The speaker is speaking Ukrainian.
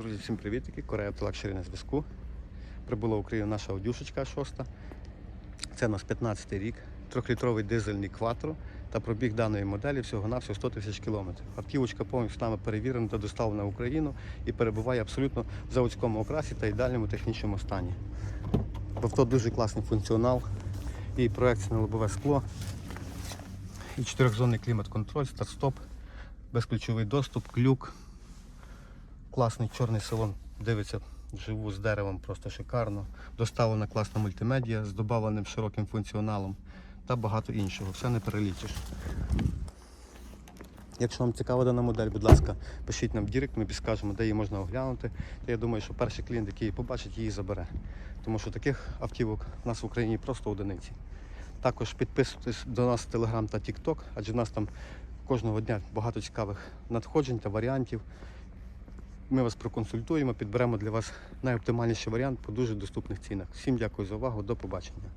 Друзі, всім привітики! Корея Автолакшері на зв'язку. Прибула в Україну наша одюшечка шоста. Це у нас 15 й рік, трьохлітровий дизельний кватро та пробіг даної моделі всього-навсього 100 тисяч кілометрів. Автівочка повністю нами перевірена та доставлена в Україну і перебуває абсолютно в заводському окрасі та ідеальному технічному стані. В авто дуже класний функціонал, і проекція на лобове скло, і чотирьохзонний клімат-контроль, старт-стоп, безключовий доступ, клюк. Класний чорний салон дивиться живу з деревом просто шикарно. Доставлена класна мультимедіа з додавленим широким функціоналом та багато іншого. Все не перелічиш. Якщо вам цікава дана модель, будь ласка, пишіть нам в Дірект, ми підскажемо, де її можна оглянути. Та я думаю, що перший клієнт, який її побачить, її забере. Тому що таких автівок в нас в Україні просто одиниці. Також підписуйтесь до нас в Телеграм та Тікток, адже в нас там кожного дня багато цікавих надходжень та варіантів. Ми вас проконсультуємо, підберемо для вас найоптимальніший варіант по дуже доступних цінах. Всім дякую за увагу, до побачення.